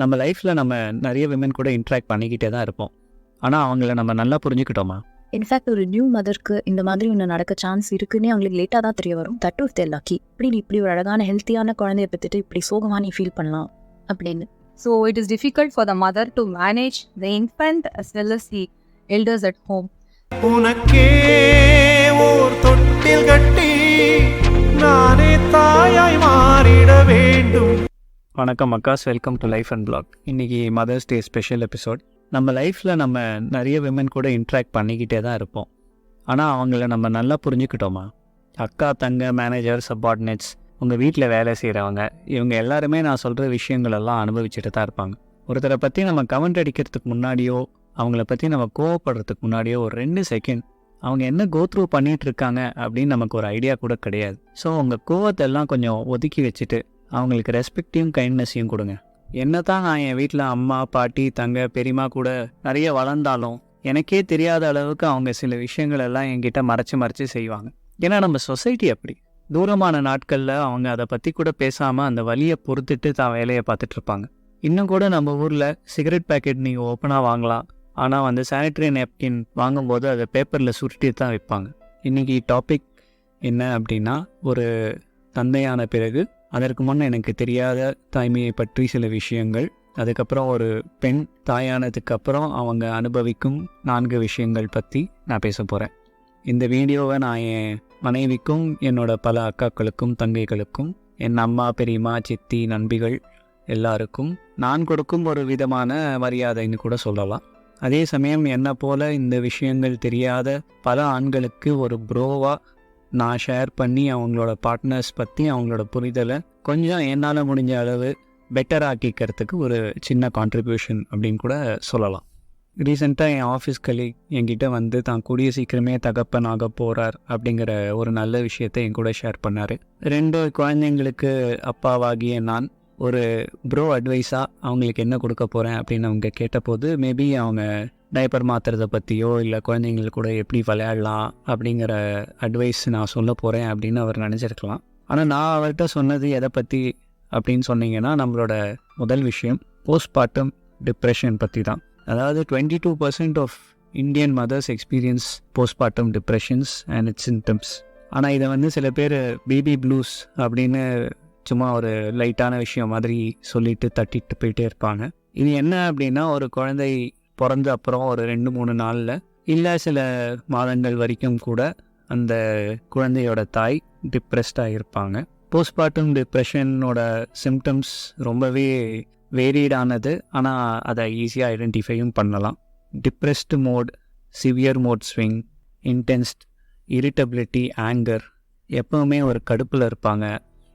நம்ம லைஃப்பில் நம்ம நிறைய விமன் கூட இன்ட்ராக்ட் பண்ணிக்கிட்டே தான் இருப்போம். ஆனால் அவங்கள நம்ம நல்லா புரிஞ்சுக்கிட்டோமா? இன்ஃபேக்ட் ஒரு நியூ மதருக்கு இந்த மாதிரி ஒன்று நடக்க சான்ஸ் இருக்குன்னே அவங்களுக்கு லேட்டாக தான் தெரிய வரும். தட் ஆஃப் தேர் லக்கி இப்படி நீ இப்படி ஒரு அழகான ஹெல்த்தியான குழந்தைய பற்றிட்டு இப்படி சோகமாக நீ ஃபீல் பண்ணலாம் அப்படின்னு. So it is difficult for the mother to manage the infant as well as the elders at home. உனக்கே ஓர் தொட்டில் கட்டி நானே தாயாய் மாறிட வேண்டும். வணக்கம் அக்காஸ் welcome to life and blog இன்றைக்கி மதர்ஸ் டே ஸ்பெஷல் எபிசோட் நம்ம லைஃப்பில் நம்ம நிறைய விமன் கூட இன்ட்ராக்ட் பண்ணிக்கிட்டே தான் இருப்போம். ஆனால் அவங்கள நம்ம நல்லா புரிஞ்சுக்கிட்டோமா? அக்கா தங்க மேனேஜர் சப்பார்டினேட்ஸ் உங்கள் வீட்டில் வேலை செய்கிறவங்க இவங்க எல்லாருமே நான் சொல்கிற விஷயங்களெல்லாம் அனுபவிச்சுட்டு தான் இருப்பாங்க. ஒருத்தரை பற்றி நம்ம கமெண்ட் அடிக்கிறதுக்கு முன்னாடியோ அவங்கள பற்றி நம்ம கோவப்படுறதுக்கு முன்னாடியோ ஒரு ரெண்டு செகண்ட் அவங்க என்ன கோத்ரூ பண்ணிகிட்டு இருக்காங்க அப்படின்னு நமக்கு ஒரு ஐடியா கூட கிடையாது. ஸோ உங்கள் கோவத்தை எல்லாம் கொஞ்சம் ஒதுக்கி வச்சுட்டு அவங்களுக்கு ரெஸ்பெக்டையும் கைண்ட்னஸையும் கொடுங்க. என்ன தான் நான் என் வீட்டில் அம்மா பாட்டி தங்க பெரியம்மா கூட நிறைய வளர்ந்தாலும் எனக்கே தெரியாத அளவுக்கு அவங்க சில விஷயங்கள் எல்லாம் என்கிட்ட மறைச்சு மறைச்சு செய்வாங்க. ஏன்னா நம்ம சொசைட்டி அப்படி. தூரமான நாட்களில் அவங்க அதை பற்றி கூட பேசாமல் அந்த வழியை பொறுத்துட்டு தான் வேலையை பார்த்துட்டு இருப்பாங்க. இன்னும் கூட நம்ம ஊரில் சிகரெட் பேக்கெட் நீங்கள் ஓப்பனாக வாங்கலாம். ஆனால் வந்து சானிட்டரி நேப்கின் வாங்கும்போது அதை பேப்பரில் சுருட்டி தான் வைப்பாங்க. இன்றைக்கி டாபிக் என்ன அப்படின்னா ஒரு தந்தையான பிறகு அதற்கு முன்னே எனக்கு தெரியாத தாய்மையை பற்றி சில விஷயங்கள். அதுக்கப்புறம் ஒரு பெண் தாயானதுக்கப்புறம் அவங்க அனுபவிக்கும் நான்கு விஷயங்கள் பற்றி நான் பேச போகிறேன் இந்த வீடியோவை நான் என் மனைவிக்கும் என்னோட பல அக்காக்களுக்கும் தங்கைகளுக்கும் என் அம்மா பெரியம்மா சித்தி நண்பிகள் எல்லாருக்கும் நான் கொடுக்கும் ஒரு விதமான மரியாதைன்னு கூட சொல்லலாம். அதே சமயம் என்னை போல இந்த விஷயங்கள் தெரியாத பல ஆண்களுக்கு ஒரு ப்ரோவாக நான் ஷேர் பண்ணி அவங்களோட பார்ட்னர்ஸ் பற்றி அவங்களோட புரிதலை கொஞ்சம் என்னால் முடிஞ்ச அளவு பெட்டர் ஆக்கிக்கிறதுக்கு ஒரு சின்ன கான்ட்ரிபியூஷன் அப்படின்னு கூட சொல்லலாம். ரீசெண்டாக என் ஆஃபீஸ் கலீக் என்கிட்ட வந்து தான் கூடிய சீக்கிரமே தகப்பன் ஆக போகிறார் அப்படிங்கிற ஒரு நல்ல விஷயத்தை என் கூட ஷேர் பண்ணார். ரெண்டு குழந்தைங்களுக்கு அப்பாவாகிய நான் ஒரு ப்ரோ அட்வைஸாக அவங்களுக்கு என்ன கொடுக்க போகிறேன் அப்படின்னு அவங்க கேட்டபோது மேபி அவங்க டைப்பர் மாற்றுறதை பற்றியோ இல்லை குழந்தைங்கள் கூட எப்படி விளையாடலாம் அப்படிங்கிற அட்வைஸ் நான் சொல்ல போகிறேன் அப்படின்னு அவர் நினச்சிருக்கலாம். ஆனால் நான் அவர்கிட்ட சொன்னது எதை பற்றி அப்படின்னு சொன்னீங்கன்னா நம்மளோட முதல் விஷயம் போஸ்ட்மார்ட்டம் டிப்ரெஷன் பற்றி தான் அதாவது twenty two percent of Indian mothers experience postmortem depressions and its symptoms ஆனால் இதை வந்து சில பேர் பேபி ப்ளூஸ் அப்படின்னு சும்மா ஒரு லைட்டான விஷயம் மாதிரி சொல்லிட்டு தட்டிட்டு போயிட்டே இருப்பாங்க. இது என்ன அப்படின்னா ஒரு குழந்தை பிறந்த அப்புறம் ஒரு ரெண்டு மூணு நாளில் இல்லை சில மாதங்கள் வரைக்கும் கூட அந்த குழந்தையோட தாய் டிப்ரெஸ்டாக இருப்பாங்க போஸ்ட்மார்ட்டம் டிப்ரெஷனோட சிம்டம்ஸ் ரொம்பவே வேரியடானது ஆனால் அதை ஈஸியாக ஐடென்டிஃபையும் பண்ணலாம். Depressed mood severe mood swing intense irritability anger எப்போவுமே ஒரு கடுப்பில் இருப்பாங்க.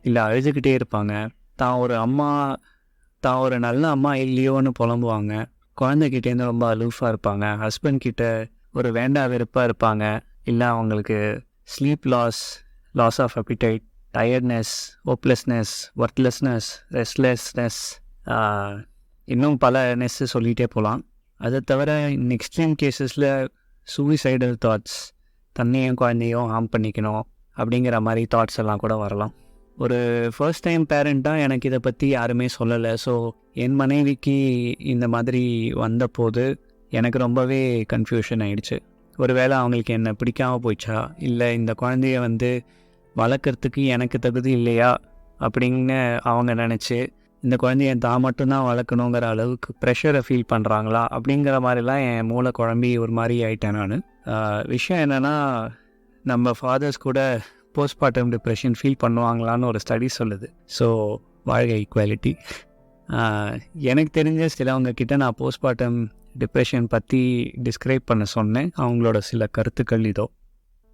இல்லை அழுதுகிட்டே இருப்பாங்க. தான் ஒரு அம்மா தான் ஒரு நல்ல அம்மா இல்லையோன்னு புலம்புவாங்க. குழந்தைகிட்டேருந்து ரொம்ப அலூஃபாக இருப்பாங்க. ஹஸ்பண்ட் கிட்ட ஒரு வேண்டா வெறுப்பாக இருப்பாங்க. இல்லை அவங்களுக்கு sleep loss loss of appetite tiredness hopelessness worklessness restlessness இன்னும் பல நெஸ்ஸு சொல்லிகிட்டே போகலாம் அதை தவிர இன் எக்ஸ்ட்ரீம் கேசஸில் சூசைடல் தாட்ஸ் தன்னையும் குழந்தையும் ஹார்ம் பண்ணிக்கணும் அப்படிங்கிற மாதிரி தாட்ஸ் எல்லாம் கூட வரலாம். ஒரு ஃபர்ஸ்ட் டைம் பேரண்ட்டாக எனக்கு இதை பற்றி யாருமே சொல்லலை. ஸோ என் மனைவிக்கு இந்த மாதிரி வந்தபோது எனக்கு ரொம்பவே கன்ஃபியூஷன் ஆயிடுச்சு. ஒருவேளை அவங்களுக்கு என்னை பிடிக்காமல் போயிடுச்சா? இல்லை இந்த குழந்தைய வந்து வளர்க்குறதுக்கு எனக்கு தகுதி இல்லையா? அப்படின்னு அவங்க நினச்சி இந்த குழந்தைய தான் மட்டும்தான் வளர்க்கணுங்கிற அளவுக்கு ப்ரெஷரை ஃபீல் பண்ணுறாங்களா அப்படிங்கிற மாதிரிலாம் என் மூளை குழம்பி ஒரு மாதிரி ஆயிட்டேன் நான். விஷயம் என்னென்னா நம்ம ஃபாதர்ஸ் கூட போஸ்ட்மார்ட்டம் டிப்ரெஷன் ஃபீல் பண்ணுவாங்களான்னு ஒரு ஸ்டடி சொல்லுது. ஸோ வாழ்க ஈக்குவாலிட்டி எனக்கு தெரிஞ்ச சிலவங்க கிட்ட நான் போஸ்ட்மார்ட்டம் டிப்ரெஷன் பற்றி டிஸ்கிரைப் பண்ண சொன்னேன். அவங்களோட சில கருத்துக்கள் இதோ.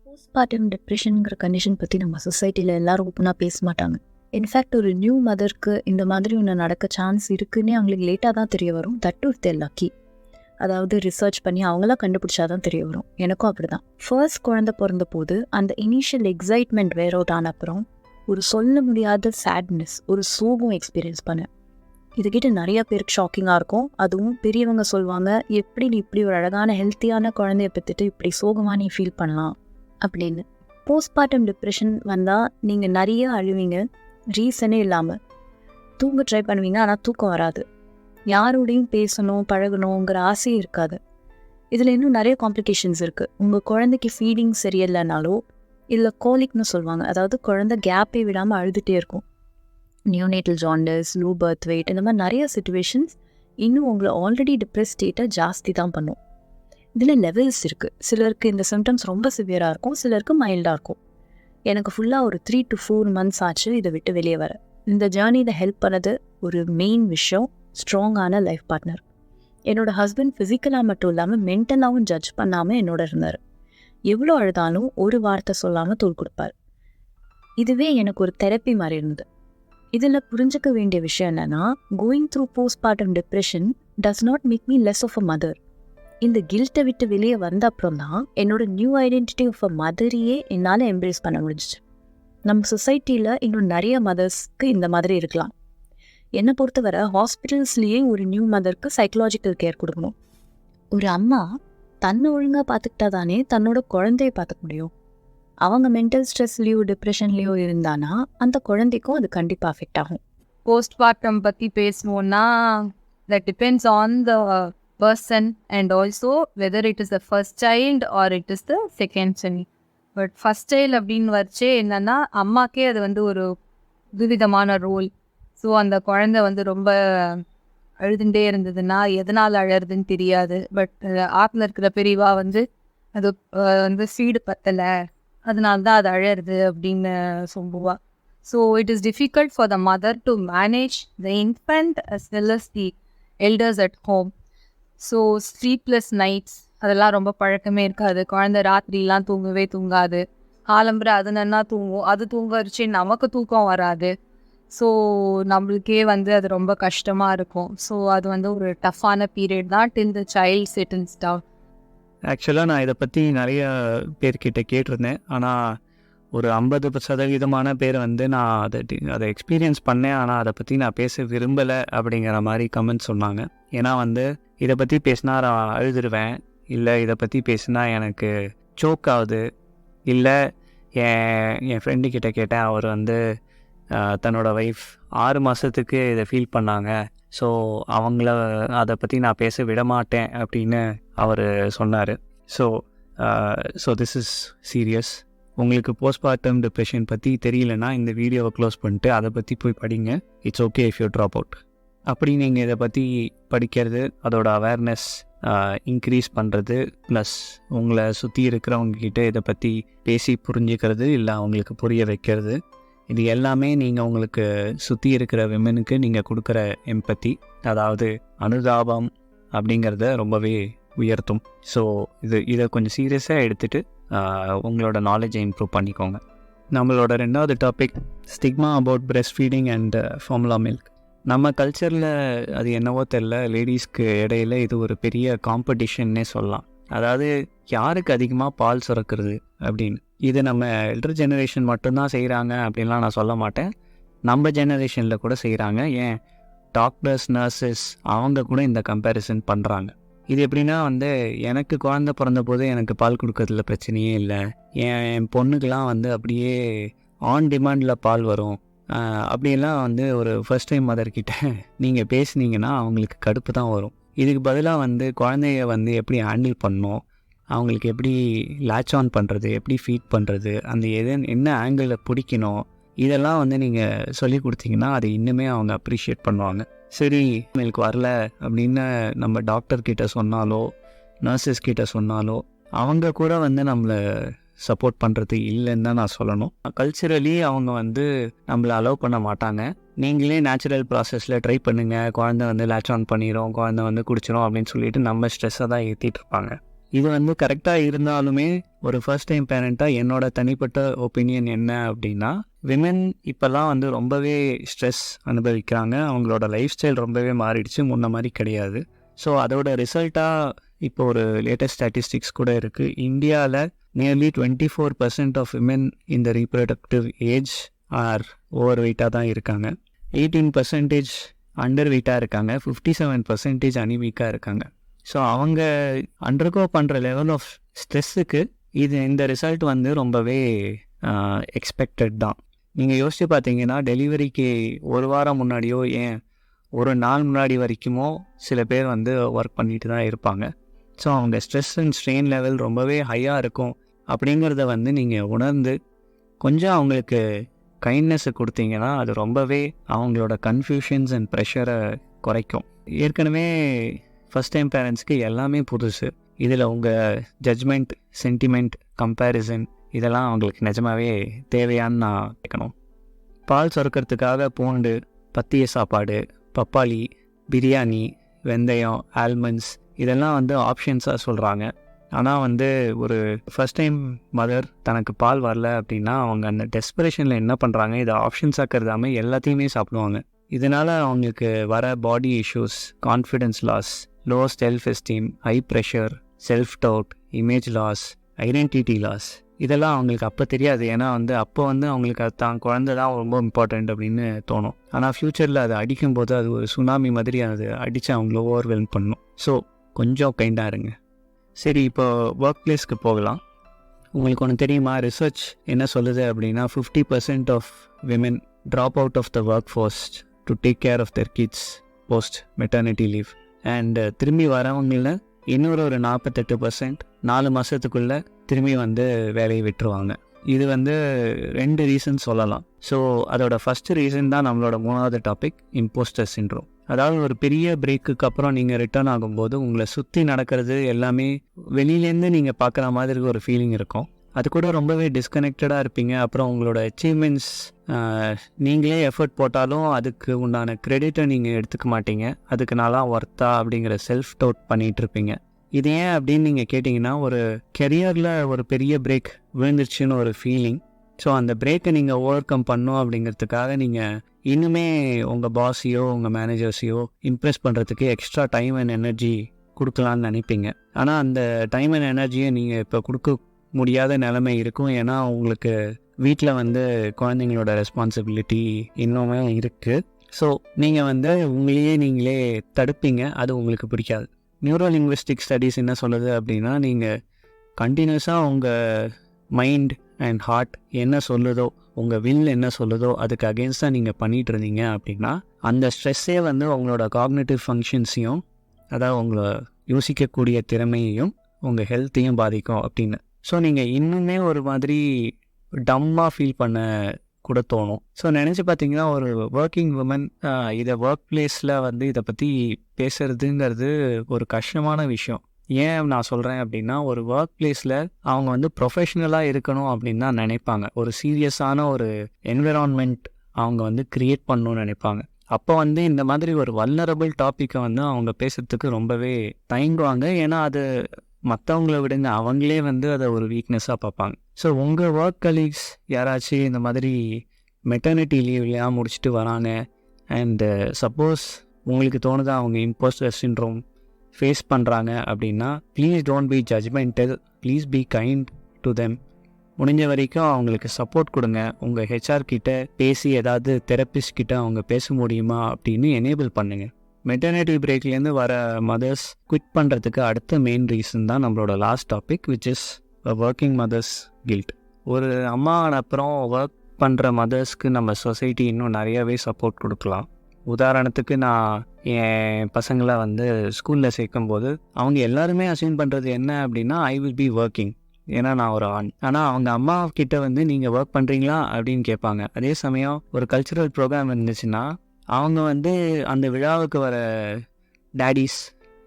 போஸ்ட்மார்ட்டம் டிப்ரெஷனுங்கிற கண்டிஷன் பற்றி நம்ம சொசைட்டியில் எல்லாரும் ஓப்பனாக பேச மாட்டாங்க. இன்ஃபேக்ட் ஒரு நியூ மதருக்கு இந்த மாதிரி ஒன்று நடக்க சான்ஸ் இருக்குன்னே அவங்களுக்கு லேட்டாக தான் தெரிய வரும். தட் ஆஃப் தேர் லக்கி அதாவது ரிசர்ச் பண்ணி அவங்களாம் கண்டுபிடிச்சாதான் தெரிய வரும். எனக்கும் அப்படி தான் ஃபர்ஸ்ட் குழந்த பிறந்த போது அந்த இனிஷியல் எக்ஸைட்மெண்ட் வேர் அவுட் ஆன அப்புறம் ஒரு சொல்ல முடியாத சேட்னஸ் ஒரு சோகம் எக்ஸ்பீரியன்ஸ் பண்ணேன். இதுகிட்ட நிறைய பேருக்கு ஷாக்கிங்காக இருக்கும். அதுவும் பெரியவங்க சொல்லுவாங்க எப்படி நீ இப்படி ஒரு அழகான ஹெல்த்தியான குழந்தைய பெற்றுட்டு இப்படி சோகமாக நீ ஃபீல் பண்ணலாம்? அப்படின்னு. போஸ்ட்மார்ட்டம் டிப்ரெஷன் வந்தால் நீங்கள் நிறைய அழுவீங்க ரீசனே இல்லாமல் தூங்க ட்ரை பண்ணுவீங்க ஆனால் தூக்கம் வராது. யாரோடையும் பேசணும் பழகணுங்கிற ஆசையும் இருக்காது. இதில் இன்னும் நிறைய காம்ப்ளிகேஷன்ஸ் இருக்குது உங்கள் குழந்தைக்கு ஃபீடிங் சரியில்லைனாலோ இல்லை கோலிக்னு சொல்லுவாங்க அதாவது குழந்தை கேப்பே விடாமல் அழுதுகிட்டே இருக்கும். Neonatal jaundice low birth weight இந்த மாதிரி நிறைய சுச்சுவேஷன்ஸ் இன்னும் உங்களை ஆல்ரெடி டிப்ரெஸ் ஸ்டேட்டை ஜாஸ்தி தான் பண்ணும். இதில் லெவல்ஸ் இருக்குது சிலருக்கு இந்த சிம்டம்ஸ் ரொம்ப சிவியராக இருக்கும் சிலருக்கு மைல்டாக இருக்கும். எனக்கு ஃபுல்லாக ஒரு த்ரீ டு ஃபோர் மந்த்ஸ் ஆச்சு இதை விட்டு வெளியே வர. இந்த ஜேர்னியில் ஹெல்ப் பண்ணது ஒரு மெயின் விஷயம். ஸ்ட்ராங்கான லைஃப் பார்ட்னர் என்னோட ஹஸ்பண்ட் ஃபிசிக்கலாக மட்டும் இல்லாமல் மென்டலாகவும் ஜட்ஜ் பண்ணாமல் என்னோட இருந்தார். எவ்வளோ அழுதாலும் ஒரு வார்த்தை சொல்லாமல் தோல் கொடுப்பார். இதுவே எனக்கு ஒரு தெரப்பி மாதிரி இருந்தது. இதில் புரிஞ்சுக்க வேண்டிய விஷயம் என்னென்னா going through postpartum depression does not make me less of a mother இந்த கில்ட்டை விட்டு வெளியே வந்த அப்புறம் தான் என்னோட நியூ ஐடென்டிட்டி ஆஃப் அ மதரையே என்னால் எம்ப்ரேஸ் பண்ண முடிஞ்சிச்சு. நம்ம சொசைட்டியில் இன்னும் நிறைய மதர்ஸ்க்கு இந்த மாதிரி இருக்கலாம். என்னை பொறுத்தவரை ஹாஸ்பிட்டல்ஸ்லேயே ஒரு நியூ மதருக்கு சைக்கலாஜிக்கல் கேர் கொடுக்கணும். ஒரு அம்மா தன்னை ஒழுங்காக பார்த்துக்கிட்டா தானே தன்னோட குழந்தைய பார்த்துக்க முடியும். அவங்க மென்டல் ஸ்ட்ரெஸ்லேயோ டிப்ரெஷன்லேயோ இருந்தானா அந்த குழந்தைக்கும் அது கண்டிப்பாக அஃபெக்ட் ஆகும். போஸ்ட்மார்ட்டம் பற்றி பேசணும்னா that depends on the person and also whether it is the first child or it is the second child but first child அப்படின்னு வச்சே என்னன்னா அம்மாக்கே அது வந்து ஒரு விதவிதமான ரோல் ஸோ அந்த குழந்தை வந்து ரொம்ப அழுதுண்டே இருந்ததுன்னா எதனால் அழறதுன்னு தெரியாது. பட் ஆற்றுல இருக்கிற பிரிவாக வந்து அது வந்து சீடு பத்தலை. அதனால தான் அது அழறது அப்படின்னு சொல்லுவா. So it is difficult for the mother to manage the infant as well as the elders at home so sleepless nights அதெல்லாம் ரொம்ப பழக்கமே இருக்காது. குழந்தை ராத்திரிலாம் தூங்கவே தூங்காது. ஆலம்புற அது நன்னா தூங்கும். அது தூங்க வச்சு நமக்கு தூக்கம் வராது. ஸோ நம்மளுக்கே வந்து அது ரொம்ப கஷ்டமாக இருக்கும். ஸோ அது வந்து ஒரு டஃப்பான பீரியட் தான். Till the child settles down ஆக்சுவலாக நான் இதை பற்றி நிறைய பேர்கிட்ட கேட்டிருந்தேன். ஆனால் ஒரு ஐம்பது சதவீதமான பேர் வந்து நான் அதை அதை எக்ஸ்பீரியன்ஸ் பண்ணேன். ஆனால் அதை பற்றி நான் பேச விரும்பலை அப்படிங்கிற மாதிரி கமெண்ட் சொன்னாங்க. ஏன்னா வந்து இதை பற்றி பேசினா நான் அழுதுருவேன். இல்லை இதை பற்றி பேசினா எனக்கு சோக் ஆகுது. இல்லை என் என் ஃப்ரெண்டு கிட்ட கேட்டேன். அவர் வந்து தன்னோட ஒய்ஃப் ஆறு மாதத்துக்கு இதை ஃபீல் பண்ணாங்க. ஸோ அவங்கள அதை பற்றி நான் பேச விட மாட்டேன் அப்படின்னு அவர் சொன்னார். So so this is serious உங்களுக்கு போஸ்ட்மார்ட்டம் டிப்ரெஷன் பற்றி தெரியலனா இந்த வீடியோவை க்ளோஸ் பண்ணிட்டு அதை பற்றி போய் படிங்க. It's okay if you drop out அப்படி நீங்கள் இதை பற்றி படிக்கிறது அதோட அவேர்னஸ் இன்க்ரீஸ் பண்ணுறது ப்ளஸ் உங்களை சுற்றி இருக்கிறவங்கக்கிட்ட இதை பற்றி பேசி புரிஞ்சுக்கிறது இல்லை அவங்களுக்கு புரிய வைக்கிறது. இது எல்லாமே நீங்கள் உங்களுக்கு சுற்றி இருக்கிற விமனுக்கு நீங்கள் கொடுக்குற எம்பத்தி அதாவது அனுதாபம் அப்படிங்கிறத ரொம்பவே உயர்த்தும். ஸோ இது இதை கொஞ்சம் சீரியஸாக எடுத்துகிட்டு உங்களோட நாலேஜை இம்ப்ரூவ் பண்ணிக்கோங்க. நம்மளோட ரெண்டாவது topic stigma about breast feeding and formula milk நம்ம கல்ச்சரில் அது என்னவோ தெரில லேடிஸ்க்கு இடையில இது ஒரு பெரிய காம்படிஷன்னே சொல்லலாம். அதாவது யாருக்கு அதிகமாக பால் சுரக்கிறது அப்படின்னு? இது நம்ம எல்டர் ஜெனரேஷன் மட்டும்தான் செய்கிறாங்க அப்படின்லாம் நான் சொல்ல மாட்டேன். நம்ம ஜெனரேஷனில் கூட செய்கிறாங்க ஏன்? டாக்டர்ஸ் நர்சஸ் அவங்க கூட இந்த கம்பேரிசன் பண்ணுறாங்க இது எப்படின்னா வந்து எனக்கு குழந்த பிறந்த போது எனக்கு பால் கொடுக்கறதுல பிரச்சனையே இல்லை. என் என் பொண்ணுக்கெலாம் வந்து அப்படியே ஆன் டிமாண்டில் பால் வரும். அப்படியெல்லாம் வந்து ஒரு ஃபர்ஸ்ட் டைம் மதர்கிட்ட நீங்கள் பேசுனீங்கன்னா அவங்களுக்கு கடுப்பு தான் வரும். இதுக்கு பதிலாக வந்து குழந்தைய வந்து எப்படி ஹேண்டில் பண்ணணும்? அவங்களுக்கு எப்படி லேட்ச் ஆன் பண்ணுறது எப்படி ஃபீட் பண்ணுறது அந்த எது என்ன ஆங்கிளில் பிடிக்கணும் இதெல்லாம் வந்து நீங்கள் சொல்லி கொடுத்தீங்கன்னா அதை இன்னுமே அவங்க அப்ரிஷியேட் பண்ணுவாங்க. சரி எனக்கு வரல அப்படின்னு நம்ம டாக்டர்கிட்ட சொன்னாலோ நர்சஸ் கிட்ட சொன்னாலோ அவங்க கூட வந்து நம்மளை சப்போர்ட் பண்ணுறது இல்லைன்னு தான் நான் சொல்லணும். கல்ச்சுரலி அவங்க வந்து நம்மளை அலோவ் பண்ண மாட்டாங்க. நீங்களே நேச்சுரல் ப்ராசஸில் ட்ரை பண்ணுங்கள் குழந்தை வந்து லேட்ச் ஆன் பண்ணிடும் குழந்தை வந்து குடிச்சிரும் அப்படின்னு சொல்லிட்டு நம்ம ஸ்ட்ரெஸ்ஸை தான் ஏற்றிட்டு இருப்பாங்க. இது வந்து கரெக்டாக இருந்தாலுமே ஒரு ஃபர்ஸ்ட் டைம் பேரண்ட்டாக என்னோட தனிப்பட்ட ஒப்பீனியன் என்ன அப்படின்னா விமென் இப்போல்லாம் வந்து ரொம்பவே ஸ்ட்ரெஸ் அனுபவிக்கிறாங்க. அவங்களோட லைஃப் ஸ்டைல் ரொம்பவே மாறிடுச்சு. முன்ன மாதிரி கிடையாது. ஸோ அதோட ரிசல்ட்டாக இப்போ ஒரு லேட்டஸ்ட் ஸ்டாட்டிஸ்டிக்ஸ் கூட இருக்குது இந்தியாவில் nearly twenty four percent of women இந்த ரீப்ரொடக்டிவ் ஏஜ் ஆர் ஓவர் வெயிட்டாக தான் இருக்காங்க. எயிட்டீன் பர்சன்டேஜ் அண்டர் வெயிட்டாக இருக்காங்க. ஃபிஃப்டி செவன் பர்சன்டேஜ் அனிமிக்காக இருக்காங்க. ஸோ அவங்க அண்டர்கோ பண்ணுற லெவல் ஆஃப் ஸ்ட்ரெஸ்ஸுக்கு இது இந்த ரிசல்ட் வந்து ரொம்பவே எக்ஸ்பெக்டட் தான். நீங்கள் யோசிச்சு பார்த்தீங்கன்னா டெலிவரிக்கு ஒரு வாரம் முன்னாடியோ ஏன் ஒரு நாள் முன்னாடி வரைக்குமோ சில பேர் வந்து ஒர்க் பண்ணிட்டு தான் இருப்பாங்க. ஸோ அவங்க ஸ்ட்ரெஸ் அண்ட் ஸ்ட்ரெயின் லெவல் ரொம்பவே ஹையாக இருக்கும். அப்படிங்கிறத வந்து நீங்கள் உணர்ந்து கொஞ்சம் அவங்களுக்கு கைண்ட்னஸை கொடுத்தீங்கன்னா அது ரொம்பவே அவங்களோட கன்ஃபியூஷன்ஸ் அண்ட் ப்ரெஷரை குறைக்கும். ஏற்கனவே ஃபஸ்ட் டைம் பேரண்ட்ஸ்க்கு எல்லாமே புதுசு. இதில் உங்கள் ஜட்ஜ்மெண்ட் சென்டிமெண்ட் கம்பேரிசன் இதெல்லாம் அவங்களுக்கு நிஜமாவே தேவையான்னு நான் கேட்கணும் பால் சுரக்கிறதுக்காக பூண்டு பத்திய சாப்பாடு பப்பாளி பிரியாணி வெந்தயம் ஆல்மண்ட்ஸ் இதெல்லாம் வந்து ஆப்ஷன்ஸாக சொல்கிறாங்க ஆனால் வந்து ஒரு ஃபஸ்ட் டைம் மதர் தனக்கு பால் வரல அப்படின்னா அவங்க அந்த டெஸ்பிரேஷனில் என்ன பண்ணுறாங்க இதை ஆப்ஷன்ஸாக கருதாமல் எல்லாத்தையுமே சாப்பிடுவாங்க. இதனால் அவங்களுக்கு வர body issues confidence loss low self esteem high pressure self doubt image loss identity loss இதெல்லாம் அவங்களுக்கு அப்போ தெரியாது. ஏன்னா வந்து அப்போ வந்து அவங்களுக்கு அது தான் குழந்தை தான் ரொம்ப இம்பார்ட்டண்ட் அப்படின்னு தோணும். ஆனால் ஃப்யூச்சரில் அது அடிக்கும்போது அது ஒரு சுனாமி மாதிரி அது அடித்து அவங்கள ஓவர்வெல்ம் பண்ணும். ஸோ கொஞ்சம் கைண்டாக இருங்க. சரி இப்போ ஒர்க் பிளேஸ்க்கு போகலாம். உங்களுக்கு ஒன்று தெரியுமா? ரிசர்ச் என்ன சொல்லுது அப்படின்னா fifty percent of women drop out of the workforce to take care of their kids post maternity leave and uh, திரும்பி வரவங்கள இன்னொரு ஒரு நாற்பத்தெட்டு பர்சன்ட் நாலு மாதத்துக்குள்ளே திரும்பி வந்து வேலையை விட்டுருவாங்க. இது வந்து ரெண்டு ரீசன் சொல்லலாம். ஸோ அதோட ஃபஸ்ட்டு ரீசன் தான் நம்மளோட மூணாவது டாபிக் இம்போஸ்டர் சின்ரோம் அதாவது ஒரு பெரிய பிரேக்குக்கு அப்புறம் நீங்கள் ரிட்டர்ன் ஆகும்போது உங்களை சுற்றி நடக்கிறது எல்லாமே வெளியிலேருந்து நீங்கள் பார்க்குற மாதிரி ஒரு ஃபீலிங் இருக்கும். அது கூட ரொம்பவே டிஸ்கனெக்டடாக இருப்பீங்க. அப்புறம் உங்களோட அச்சீவ்மெண்ட்ஸ் நீங்களே எஃபர்ட் போட்டாலும் அதுக்கு உண்டான க்ரெடிட்டை நீங்கள் எடுத்துக்க மாட்டீங்க. அதுக்கு நாளாக ஒர்த்தா அப்படிங்கிற செல்ஃப் டவுட் பண்ணிகிட்டு இருப்பீங்க. இது ஏன் அப்படின்னு நீங்கள் கேட்டிங்கன்னா ஒரு கெரியரில் ஒரு பெரிய பிரேக் விழுந்துருச்சுன்னு ஒரு ஃபீலிங் ஸோ அந்த பிரேக்கை நீங்கள் ஓவர் கம் பண்ணும் அப்படிங்கிறதுக்காக நீங்கள் இன்னுமே உங்கள் பாஸையோ உங்கள் மேனேஜர்ஸையோ இம்ப்ரெஸ் பண்ணுறதுக்கு எக்ஸ்ட்ரா டைம் அண்ட் எனர்ஜி கொடுக்கலான்னு நினைப்பீங்க. ஆனால் அந்த டைம் அண்ட் எனர்ஜியை நீங்கள் இப்போ கொடுக்க முடியாத நிலைமை இருக்கும். ஏன்னா உங்களுக்கு வீட்டில் வந்து குழந்தைங்களோட ரெஸ்பான்சிபிலிட்டி இன்னுமே இருக்குது ஸோ நீங்கள் வந்து உங்களையே நீங்களே தடுப்பீங்க. அது உங்களுக்கு பிடிக்காது. நியூரோ லிங்குவிஸ்டிக் ஸ்டடீஸ் என்ன சொல்லுது அப்படின்னா நீங்கள் கண்டினியூஸாக உங்கள் மைண்ட் அண்ட் ஹார்ட் என்ன சொல்லுதோ உங்கள் வில் என்ன சொல்லுதோ அதுக்கு அகேன்ஸ்டாக நீங்கள் பண்ணிகிட்டு இருந்தீங்க அப்படின்னா அந்த ஸ்ட்ரெஸ்ஸே வந்து உங்களோட காக்னேட்டிவ் ஃபங்க்ஷன்ஸையும் அதாவது உங்களை யோசிக்கக்கூடிய திறமையையும் உங்கள் ஹெல்த்தையும் பாதிக்கும் அப்படின்னு. ஸோ நீங்கள் இன்னுமே ஒரு மாதிரி டம்மாக ஃபீல் பண்ண கூட தோணும். ஸோ நினச்சி பார்த்தீங்கன்னா ஒரு ஒர்க்கிங் உமன் இதை ஒர்க் பிளேஸில் வந்து இதை பற்றி பேசுறதுங்கிறது ஒரு கஷ்டமான விஷயம். ஏன் நான் சொல்கிறேன் அப்படின்னா ஒரு ஒர்க் பிளேஸில் அவங்க வந்து ப்ரொஃபஷ்னலாக இருக்கணும் அப்படின்னு தான் நினைப்பாங்க. ஒரு சீரியஸான ஒரு என்விரான்மெண்ட் அவங்க வந்து க்ரியேட் பண்ணணும்னு நினைப்பாங்க. அப்போ வந்து இந்த மாதிரி ஒரு வல்னரபிள் டாப்பிக்கை வந்து அவங்க பேசுறதுக்கு ரொம்பவே தயங்குவாங்க. ஏன்னா அது மற்றவங்கள விடுங்க அவங்களே வந்து அதை ஒரு வீக்னஸாக பார்ப்பாங்க. ஸோ உங்கள் ஒர்க் கலீக்ஸ் யாராச்சும் இந்த மாதிரி மெட்டர்னிட்டி லீவ்லையாக முடிச்சுட்டு வராங்க அண்டு சப்போஸ் uh, உங்களுக்கு தோணுதா அவங்க இம்போஸ்டர் சின்ரோம் ஃபேஸ் பண்ணுறாங்க அப்படின்னா please don't be judgmental please be kind to them முடிஞ்ச வரைக்கும் அவங்களுக்கு சப்போர்ட் கொடுங்க. உங்கள் ஹெச்ஆர் கிட்ட பேசி ஏதாவது தெரப்பிஸ்ட் கிட்ட அவங்க பேச முடியுமா அப்படின்னு எனேபிள் பண்ணுங்கள் மெட்டர்னிட்டி பிரேக்லேருந்து வர மதர்ஸ் குவிட் பண்ணுறதுக்கு அடுத்த மெயின் ரீசன் தான் நம்மளோட last topic which is working mothers guilt ஒரு அம்மா அப்புறம் ஒர்க் பண்ணுற மதர்ஸ்க்கு நம்ம சொசைட்டி இன்னும் நிறையவே சப்போர்ட் கொடுக்கலாம். உதாரணத்துக்கு நான் என் பசங்களை வந்து ஸ்கூலில் சேர்க்கும்போது அவங்க எல்லாருமே அசைன் பண்ணுறது என்ன அப்படின்னா ஐ வில் பி ஒர்க்கிங் ஏன்னா நான் ஒரு ஆண். ஆனால் அவங்க அம்மா கிட்ட வந்து நீங்கள் ஒர்க் பண்ணுறீங்களா அப்படின்னு கேட்பாங்க. அதே சமயம் ஒரு கல்ச்சுரல் ப்ரோக்ராம் இருந்துச்சுன்னா அவங்க வந்து அந்த விழாவுக்கு வர டேடிஸ்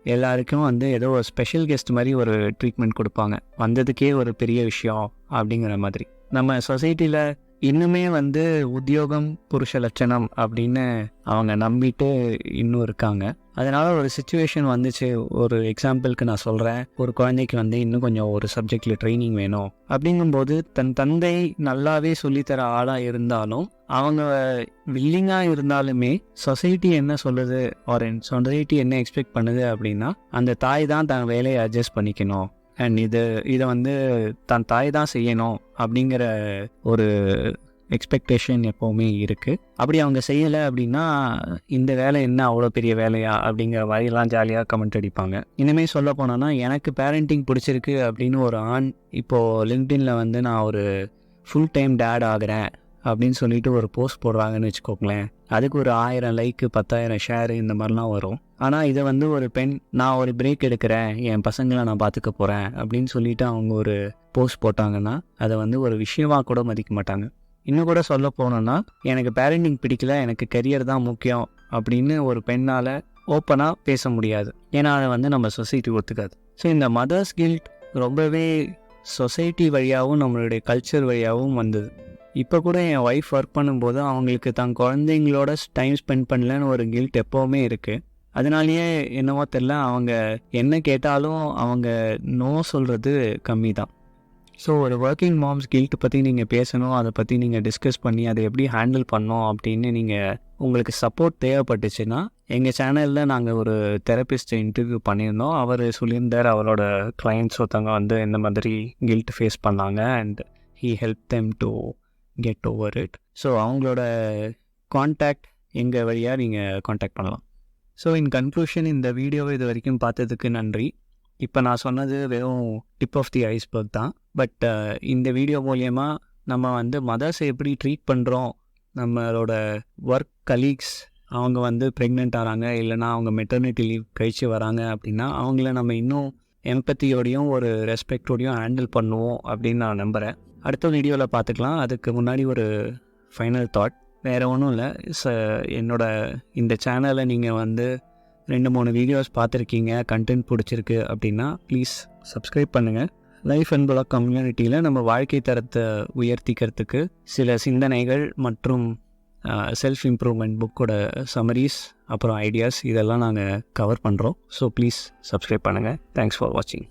எல்லாருக்கும் வந்து ஏதோ ஒரு ஸ்பெஷல் கெஸ்ட் மாதிரி ஒரு ட்ரீட்மெண்ட் கொடுப்பாங்க. வந்ததுக்கே ஒரு பெரிய விஷயம் அப்படிங்கிற மாதிரி. நம்ம சொசைட்டியில் இன்னுமே வந்து உத்தியோகம் புருஷ லட்சணம் அப்படின்னு அவங்க நம்பிட்டு இன்னும் இருக்காங்க. அதனால் ஒரு சுச்சுவேஷன் வந்துச்சு. ஒரு எக்ஸாம்பிளுக்கு நான் சொல்கிறேன் ஒரு குழந்தைக்கு வந்து இன்னும் கொஞ்சம் ஒரு சப்ஜெக்டில் ட்ரைனிங் வேணும். அப்படிங்கும்போது தன் தந்தை நல்லாவே சொல்லித்தர ஆளாக இருந்தாலும் அவங்க வில்லிங்காக இருந்தாலுமே சொசைட்டி என்ன சொல்லுது? ஆர் சொசைட்டி என்ன எக்ஸ்பெக்ட் பண்ணுது அப்படின்னா அந்த தாய் தான் தன் வேலையை அட்ஜஸ்ட் பண்ணிக்கணும். அண்ட் இது இதை வந்து தன் தாய் தான் செய்யணும் அப்படிங்கிற ஒரு எக்ஸ்பெக்டேஷன் எப்போவுமே இருக்குது அப்படி அவங்க செய்யலை அப்படின்னா இந்த வேலை என்ன அவ்வளோ பெரிய வேலையா அப்படிங்கிற மாதிரிலாம் ஜாலியாக கமெண்ட் அடிப்பாங்க. இனிமேல் சொல்ல போனோன்னா எனக்கு பேரண்டிங் பிடிச்சிருக்கு அப்படின்னு ஒரு ஆண் இப்போது லிங்க்டின்ல வந்து நான் ஒரு ஃபுல் டைம் டேட் ஆகிறேன் அப்படின்னு சொல்லிட்டு ஒரு போஸ்ட் போடுறாங்கன்னு வச்சுக்கோங்களேன். அதுக்கு ஒரு ஆயிரம் லைக்கு பத்தாயிரம் ஷேரு இந்த மாதிரிலாம் வரும். ஆனால் இதை வந்து ஒரு பெண் நான் ஒரு பிரேக் எடுக்கிறேன் என் பசங்களை நான் பார்த்துக்க போகிறேன் அப்படின்னு சொல்லிட்டு அவங்க ஒரு போஸ்ட் போட்டாங்கன்னா அதை வந்து ஒரு விஷயமாக கூட மதிக்க மாட்டாங்க. இன்னும் கூட சொல்ல போனோன்னா எனக்கு பேரண்டிங் பிடிக்கல எனக்கு கெரியர் தான் முக்கியம் அப்படின்னு ஒரு பெண்ணால் ஓப்பனாக பேச முடியாது. ஏன்னா அதை வந்து நம்ம சொசைட்டி ஒத்துக்காது. ஸோ இந்த மதர்ஸ் கில்ட் ரொம்பவே சொசைட்டி வழியாகவும் நம்மளுடைய கல்ச்சர் வழியாகவும் வந்தது. இப்போ கூட என் ஒய்ஃப் ஒர்க் பண்ணும்போது அவங்களுக்கு தன் குழந்தைங்களோட டைம் ஸ்பெண்ட் பண்ணலன்னு ஒரு கில்ட் எப்போவுமே இருக்குது அதனாலேயே என்னவோ தெரில அவங்க என்ன கேட்டாலும் அவங்க நோ சொல்கிறது கம்மி தான் ஸோ ஒரு ஒர்க்கிங் மாம்ஸ் கில்ட் பற்றி நீங்கள் பேசணும் அதை பற்றி நீங்கள் டிஸ்கஸ் பண்ணி அதை எப்படி ஹேண்டில் பண்ணோம் அப்படின்னு நீங்கள் உங்களுக்கு சப்போர்ட் தேவைப்பட்டுச்சுன்னா எங்கள் சேனலில் நாங்கள் ஒரு தெரப்பிஸ்ட் இன்டர்வியூ பண்ணியிருந்தோம். அவர் சொல்லியிருந்தார் அவரோட கிளைண்ட்ஸ் ஒருத்தவங்க வந்து இந்த மாதிரி கில்ட் ஃபேஸ் பண்ணாங்க and he help them to get over it so அவங்களோட காண்டாக்ட் எங்கள் வழியாக நீங்கள் காண்டாக்ட் பண்ணலாம். ஸோ இன் கன்க்ளூஷன் இந்த வீடியோவை இது வரைக்கும் பார்த்ததுக்கு நன்றி. இப்போ நான் சொன்னது வெறும் டிப் ஆஃப் தி ஐஸ்பர்க் தான். பட் இந்த வீடியோ மூலயமா நம்ம வந்து மதர்ஸை எப்படி ட்ரீட் பண்ணுறோம் நம்மளோட ஒர்க் கலீக்ஸ் அவங்க வந்து ப்ரெக்னென்ட் ஆகிறாங்க இல்லைனா அவங்க மெட்டர்னிட்டி லீவ் கழித்து வராங்க அப்படின்னா அவங்கள நம்ம இன்னும் எம்பத்தியோடையும் ஒரு ரெஸ்பெக்டோடையும் ஹேண்டில் பண்ணுவோம் அப்படின்னு நான் நம்புகிறேன் அடுத்த வீடியோவில் பார்த்துக்கலாம். அதுக்கு முன்னாடி ஒரு ஃபைனல் தாட் வேறு ஒன்றும் இல்லை. ச என்னோட இந்த சேனலை நீங்கள் வந்து ரெண்டு மூணு வீடியோஸ் பார்த்துருக்கீங்க கண்டென்ட் பிடிச்சிருக்கு அப்படின்னா ப்ளீஸ் சப்ஸ்கிரைப் பண்ணுங்கள் லைஃப் அண்ட் பிளாக் கம்யூனிட்டியில் நம்ம வாழ்க்கை தரத்தை உயர்த்திக்கிறதுக்கு சில சிந்தனைகள் மற்றும் செல்ஃப் இம்ப்ரூவ்மெண்ட் புக்கோட சமரிஸ் அப்புறம் ஐடியாஸ் இதெல்லாம் நாங்கள் கவர் பண்ணுறோம் ஸோ ப்ளீஸ் சப்ஸ்கிரைப் பண்ணுங்கள் தேங்க்ஸ் ஃபார் வாட்சிங்